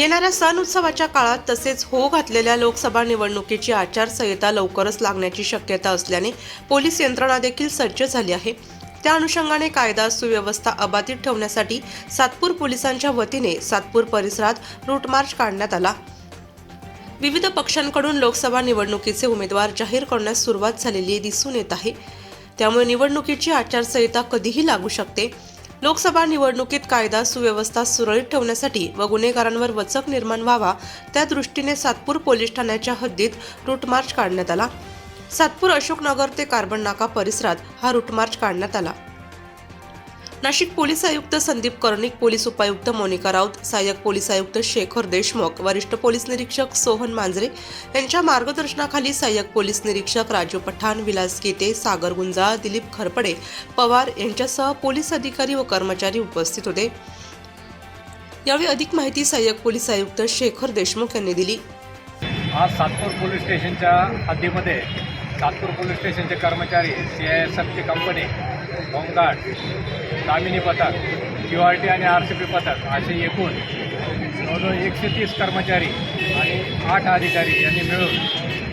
येणाऱ्या सण उत्सवाच्या काळात तसेच हो घातलेल्या लोकसभा निवडणुकीची आचारसंहिता लवकरच लागण्याची शक्यता असल्याने पोलीस यंत्रणा देखील सज्ज झाली आहे. त्या अनुषंगाने कायदा सुव्यवस्था अबाधित ठेवण्यासाठी सातपूर पोलिसांच्या वतीने सातपूर परिसरात रूट मार्च काढण्यात आला. विविध पक्षांकडून लोकसभा निवडणुकीचे उमेदवार जाहीर करण्यास सुरुवात झालेली दिसून येत आहे. त्यामुळे निवडणुकीची आचारसंहिता कधीही लागू शकते. लोकसभा निवडणुकीत कायदा सुव्यवस्था सुरळीत ठेवण्यासाठी व गुन्हेगारांवर वचक निर्माण व्हावा त्या दृष्टीने सातपूर पोलीस ठाण्याच्या हद्दीत रूटमार्च काढण्यात आला. सातपूर अशोकनगर ते कार्बन नाका परिसरात हा रूटमार्च काढण्यात आला. नाशिक पोलीस आयुक्त संदीप कर्णिक पोलीस उपायुक्त मोनिका राऊत सहाय्यक पोलीस आयुक्त शेखर देशमुख वरिष्ठ पोलीस निरीक्षक सोहन मांजरे यांच्या मार्गदर्शनाखाली सहाय्यक पोलीस निरीक्षक राजू पठाण विलास गेते सागर गुंजाळ दिलीप खरपडे पवार यांच्यासह पोलीस अधिकारी व कर्मचारी उपस्थित होते. यावेळी अधिक माहिती सहाय्यक पोलीस आयुक्त शेखर देशमुख यांनी दिली. आज सातपूर पोलीस स्टेशनच्या हद्दीमध्ये सातपूर पोलीस स्टेशनचे कर्मचारी सी आय एस एफची कंपनी होमगार्ड दामिनी पथक क्यू आर टी आणि आर सी पी पथक असे एकूण जवळजवळ एकशे तीस कर्मचारी आणि आठ अधिकारी यांनी मिळून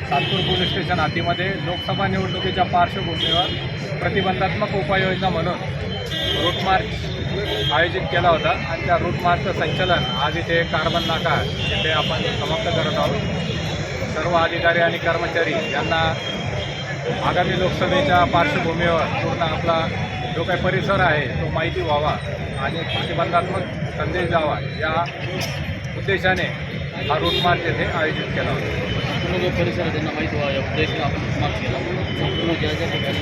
सातपूर पोलीस स्टेशन हद्दीमध्ये लोकसभा निवडणुकीच्या पार्श्वभूमीवर प्रतिबंधात्मक उपाययोजना म्हणून रूट मार्च आयोजित केला होता. आणि त्या रूट मार्चचं संचलन आज इथे कार्बन नाका इथे आपण समाप्त करत आहोत. सर्व अधिकारी आणि कर्मचारी यांना आगामी लोकसभेच्या पार्श्वभूमीवर पूर्ण आपला जो काही परिसर आहे तो माहिती व्हावा आणि प्रतिबंधात्मक संदेश द्यावा या उद्देशाने हा रूट मार्च येथे आयोजित केला होता. संपूर्ण जो परिसर आहे त्यांना माहीत व्हावा या उद्देशाने आपण मार्च केला. संपूर्ण ज्या ज्या ठिकाणी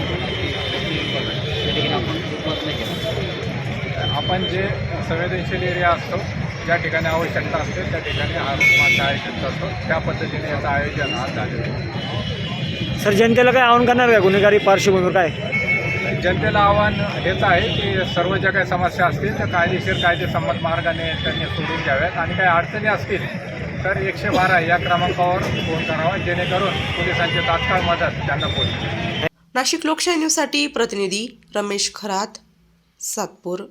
आपण उपवास नाही केला. आपण जे संवेदनशील एरिया असतो ज्या ठिकाणी आवश्यकता असते त्या ठिकाणी हा रूट मार्च आयोजित करतो. त्या पद्धतीने याचं आयोजन आज झालेलं आहे. सर जनतेला काय आवाहन करणार का? गुन्हेगारी पार्श्वभूमीवर काय? जनतेला आव्हान हेच आहे की सर्व ज्या काही समस्या असतील त्या कायदेशीर कायदेसंमत मार्गाने त्यांनी सोडून द्याव्यात. आणि काही अडचणी असतील तर एकशे बारा या क्रमांकावर फोन करावा जेणेकरून पोलिसांची तात्काळ मदत त्यांना पोहोचेल. नाशिक लोकशाही न्यूजसाठी प्रतिनिधी रमेश खरात सातपूर.